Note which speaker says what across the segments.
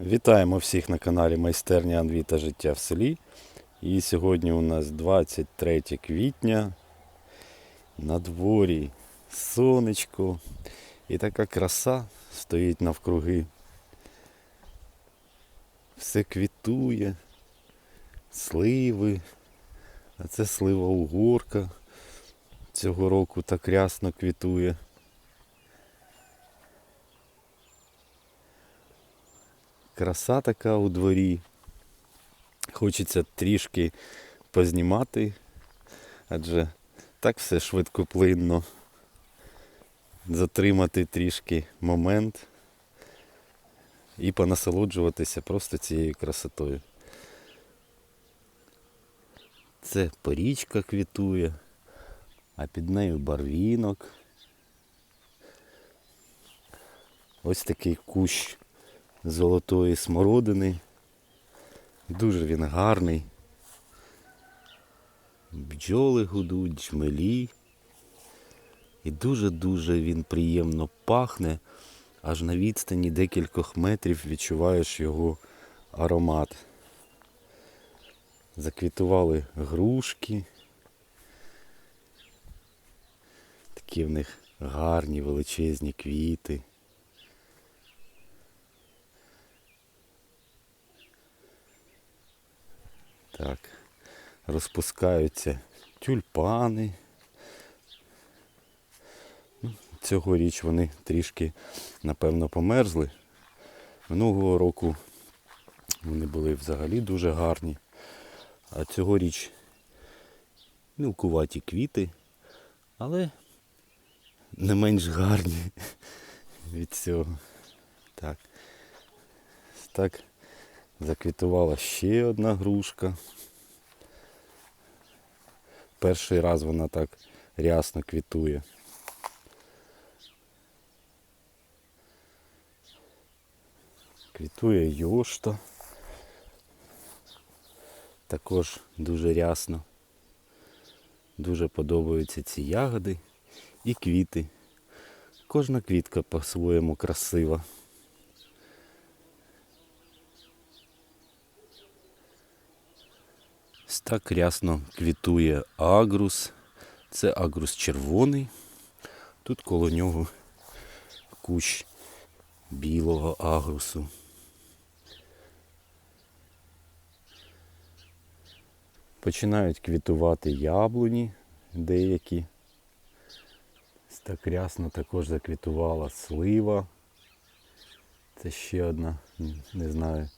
Speaker 1: Вітаємо всіх на каналі Майстерня Анві та життя в селі. І сьогодні у нас 23 квітня. На дворі сонечко. І така краса стоїть навкруги. Все квітує, сливи. А це слива угорка. Цього року так рясно квітує. Краса така у дворі. Хочеться трішки познімати, адже так все швидкоплинно. Затримати трішки момент і понасолоджуватися просто цією красотою. Це порічка квітує, а під нею барвінок. Ось такий кущ золотої смородини. Дуже він гарний. Бджоли гудуть, джмелі. І дуже-дуже він приємно пахне. Аж на відстані декількох метрів відчуваєш його аромат. Заквітували грушки. Такі в них гарні величезні квіти. Так, розпускаються тюльпани. Ну, Цьогоріч вони трішки, напевно, померзли. Минулого року вони були взагалі дуже гарні. А цьогоріч мілкуваті квіти, але не менш гарні від цього. Так. Так заквітувала ще одна грушка. Перший раз вона так рясно квітує. Квітує йошта. Також дуже рясно. Дуже подобаються ці ягоди і квіти. Кожна квітка по-своєму красива. Так рясно квітує агрус. Це агрус червоний. Тут коло нього кущ білого агрусу. Починають квітувати яблуні деякі. Так рясно також заквітувала слива. Це ще одна, не знаю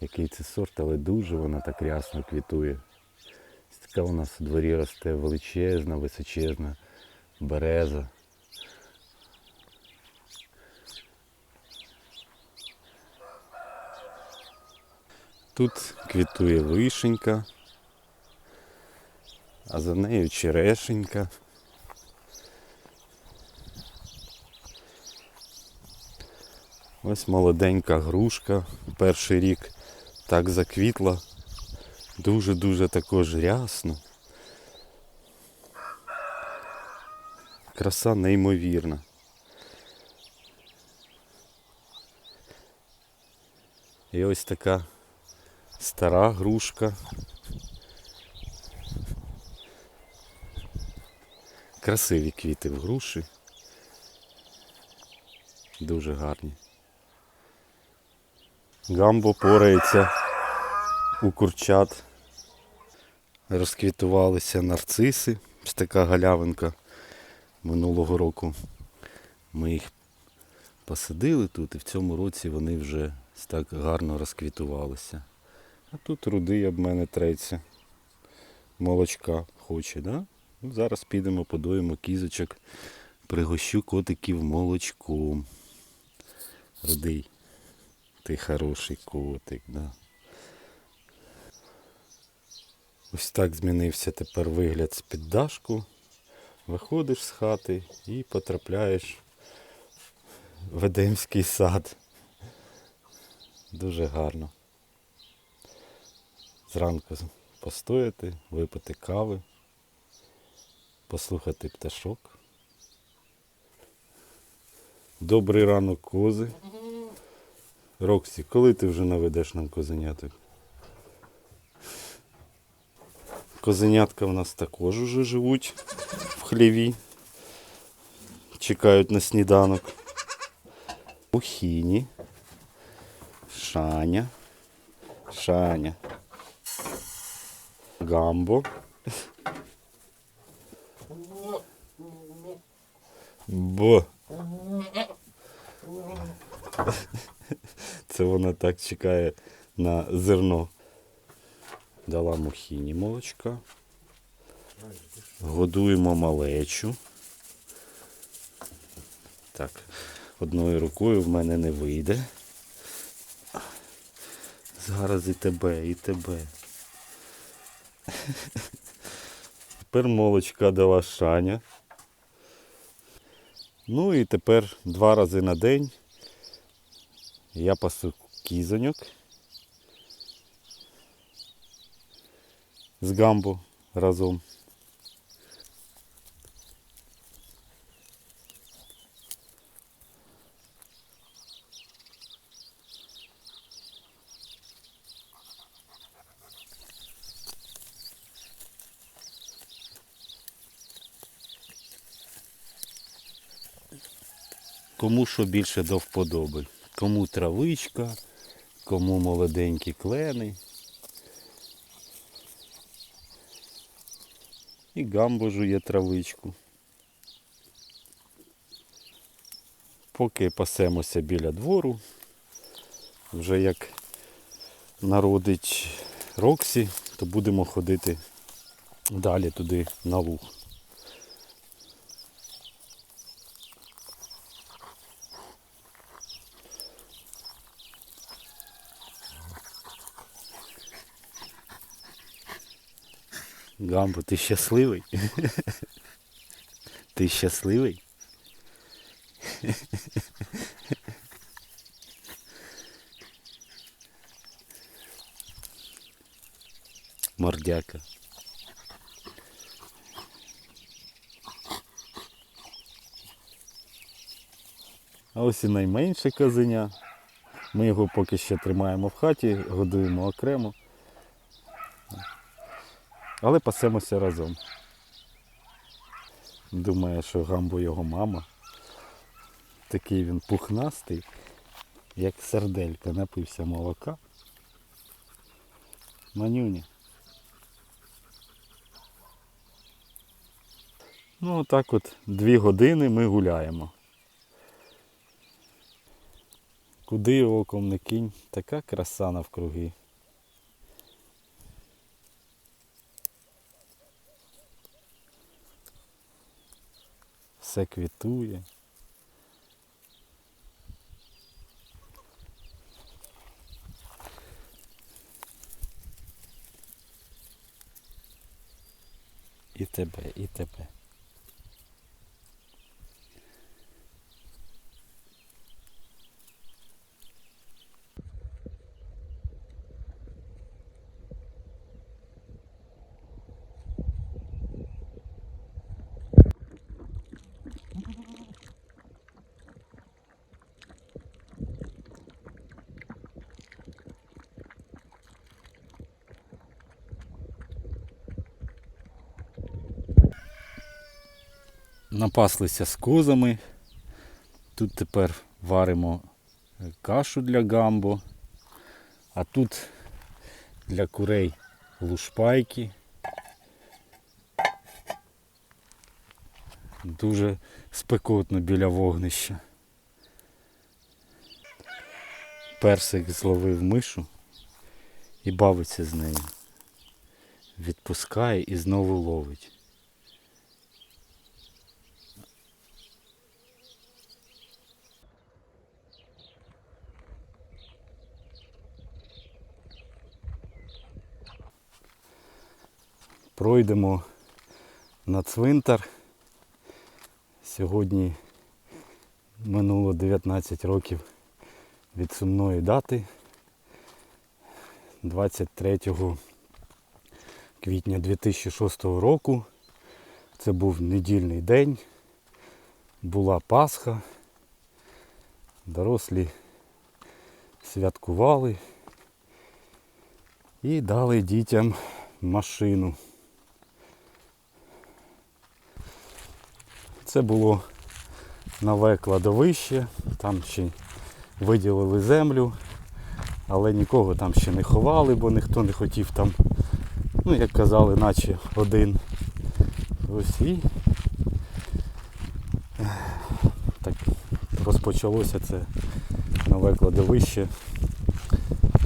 Speaker 1: який це сорт, але дуже вона так рясно квітує. Така у нас у дворі росте величезна, височезна береза. Тут квітує вишенька, а за нею черешенька. Ось молоденька грушка, перший рік так заквітла. Дуже-дуже також рясно. Краса неймовірна. І ось така стара грушка. Красиві квіти в груші. Дуже гарні. Гамбо порається у курчат. Розквітувалися нарциси. Ось така галявинка минулого року. Ми їх посадили тут і в цьому році вони вже так гарно розквітувалися. А тут рудий об мене треться. Молочка хоче, да? Ну, зараз підемо, подоїмо кізочок, пригощу котиків молочком. Рудий. Ти хороший котик, да. Ось так змінився тепер вигляд з-під дашку. Виходиш з хати і потрапляєш в Едемський сад. Дуже гарно. Зранку постояти, випити кави, послухати пташок. Добрий ранок кози. Роксі, коли ти вже наведеш нам козеняток? Козенятка в нас також уже живуть в хліві. Чекають на сніданок. Ухіні. Шаня. Шаня. Гамбо. Бо. Це вона так чекає на зерно. Дала мухіні молочка. Годуємо малечу. Так, одною рукою в мене не вийде. Зараз і тебе, і тебе. Тепер молочка дала Шаня. Ну і тепер два рази на день я пасу кізоньок з гамбо разом. Кому що більше до вподоби. Кому травичка, кому молоденькі клени. І гамбо жує травичку. Поки пасемося біля двору, вже як народить Роксі, то будемо ходити далі туди на луг. Гамбо, ти щасливий? Ти щасливий? Мордяка. А ось і найменше козеня. Ми його поки що тримаємо в хаті, годуємо окремо. Але пасемося разом. Думає, що гамбо його мама. Такий він пухнастий, як серделька, напився молока. Манюня. Ну отак от дві години ми гуляємо. Куди оком не кинь, така краса навкруги. Все квітує. І тебе, і тебе. Напаслися з козами. Тут тепер варимо кашу для гамбо, а тут для курей лушпайки. Дуже спекотно біля вогнища. Персик зловив мишу і бавиться з нею. Відпускає і знову ловить. Пройдемо на цвинтар. Сьогодні минуло 19 років від сумної дати. 23 квітня 2006 року. Це був недільний день. Була Пасха. Дорослі святкували і дали дітям машину. Це було нове кладовище, там ще виділили землю, але нікого там ще не ховали, бо ніхто не хотів там, ну як казали, наче один. Ось і так розпочалося це нове кладовище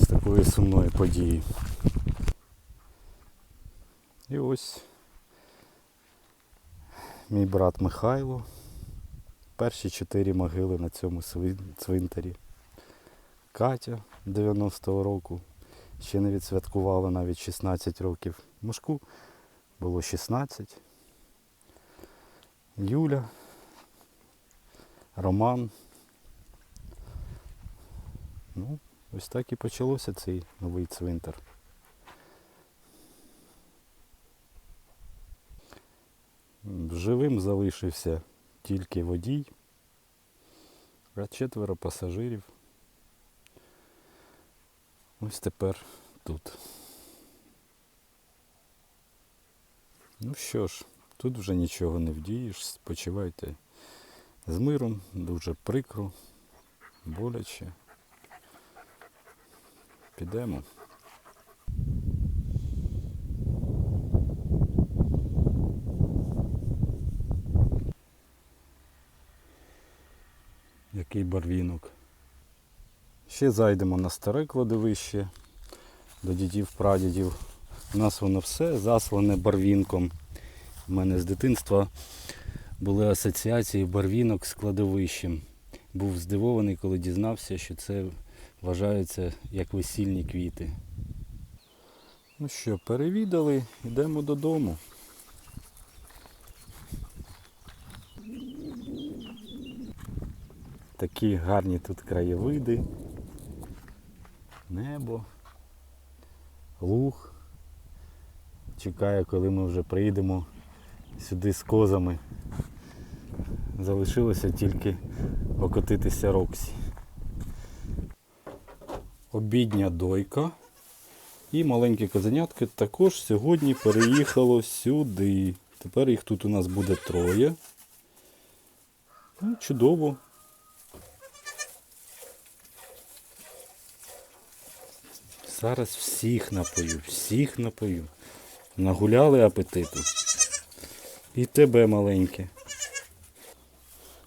Speaker 1: з такої сумної події. І ось мій брат Михайло. Перші чотири могили на цьому цвинтарі. Катя 90-го року. Ще не відсвяткувала навіть 16 років. Мушку було 16. Юля. Роман. Ну, ось так і почалося цей новий цвинтар. Живим залишився тільки водій, а четверо пасажирів. Ось тепер тут. Ну що ж, тут вже нічого не вдієш, спочивайте з миром, дуже прикро, боляче. Підемо. Який барвінок. Ще зайдемо на старе кладовище до дідів прадідів. У нас воно все заслане барвінком. У мене з дитинства були асоціації барвінок з кладовищем. Був здивований, коли дізнався, що це вважається як весільні квіти. Ну що, перевідали, йдемо додому. Такі гарні тут краєвиди, небо, луг. Чекаю, коли ми вже приїдемо сюди з козами. Залишилося тільки окотитися Роксі. Обідня дойка. І маленьке козенятко також сьогодні переїхало сюди. Тепер їх тут у нас буде троє. Ну, чудово. Зараз всіх напою, всіх напою. Нагуляли апетиту. І тебе маленьке.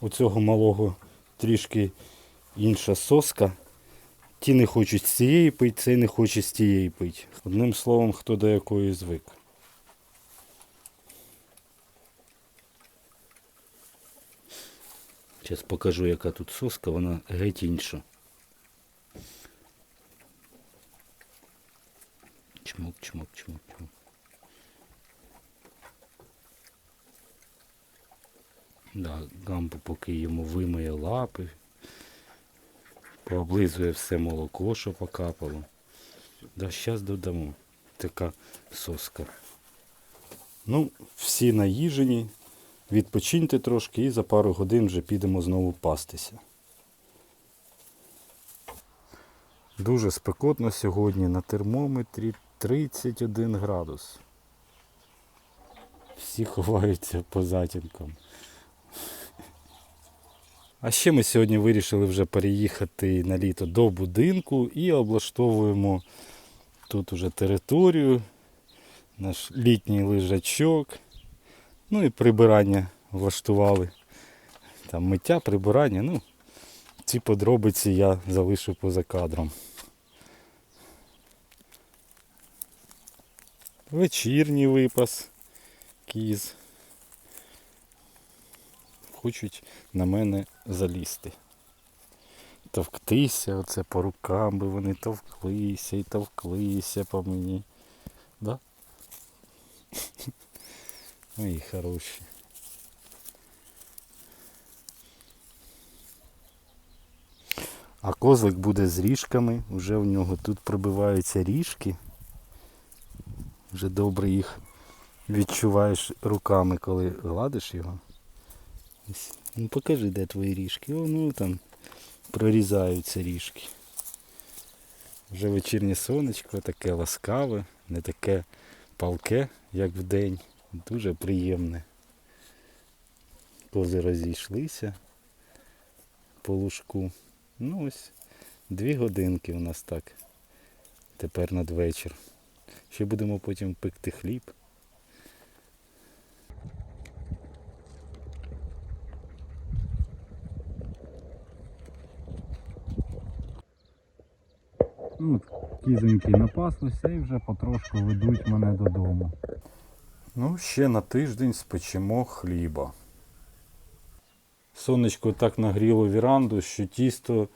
Speaker 1: У цього малого трішки інша соска. Ті не хочуть з цієї пити, цей не хоче з тієї пити. Одним словом, хто до якої звик. Зараз покажу, яка тут соска, вона геть інша. Чмок, чмок, чмок, чмок. Да, гамбу поки йому вимиє лапи, пооблизує все молоко, що покапало. Да, зараз додамо. Така соска. Ну, всі наїжені. Відпочиньте трошки і за пару годин вже підемо знову пастися. Дуже спекотно сьогодні на термометрі 31 градус. Всі ховаються по затінкам. А ще ми сьогодні вирішили вже переїхати на літо до будинку і облаштовуємо тут уже територію, наш літній лежачок. Ну і прибирання влаштували. Там миття, прибирання. Ну, ці подробиці я залишу поза кадром. Вечірній випас кіз. Хочуть на мене залізти. Товктися, оце по рукам би вони товклися і товклися по мені. Да? Мої хороші. А козлик буде з ріжками, вже в нього тут пробиваються ріжки. Вже добре їх відчуваєш руками, коли гладиш його. Ну покажи, де твої ріжки. О, ну там прорізаються ріжки. Вже вечірнє сонечко, таке ласкаве, не таке палке, як вдень. Дуже приємне. Кози розійшлися по лужку. Ну ось дві годинки у нас так. Тепер надвечір. Ще будемо потім пекти хліб. Ну, кізоньки напаслися і вже потрошку ведуть мене додому. Ну, ще на тиждень спечемо хліба. Сонечко так нагріло віранду, що тісто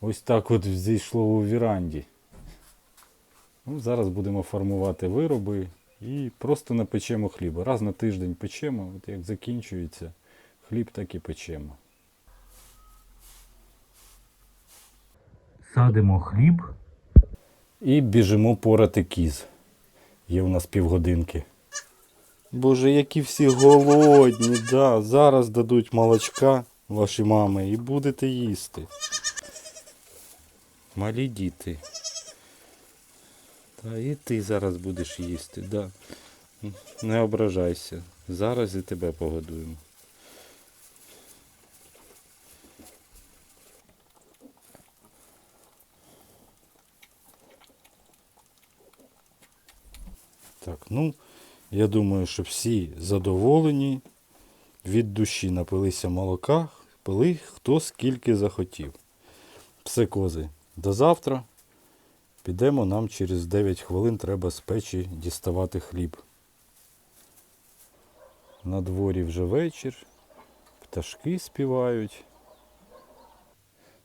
Speaker 1: ось так от зійшло у віранді. Ну, зараз будемо формувати вироби і просто напечемо хліба. Раз на тиждень печемо, от як закінчується, хліб так і печемо. Садимо хліб і біжимо порати кіз. Є у нас півгодинки. Боже, які всі голодні, да. Зараз дадуть молочка ваші мами і будете їсти. Малі діти. Та і ти зараз будеш їсти, да. Не ображайся. Зараз і тебе погодуємо. Так, ну, я думаю, що всі задоволені, від душі напилися молока, пили хто скільки захотів. Все, кози, до завтра. Підемо, нам через 9 хвилин треба з печі діставати хліб. На дворі вже вечір, пташки співають.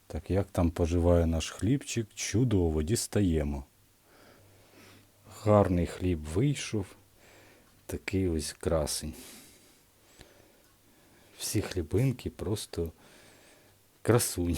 Speaker 1: Так, як там поживає наш хлібчик? Чудово, дістаємо. Гарний хліб вийшов. Такий ось красень. Всі хлібинки просто красуні.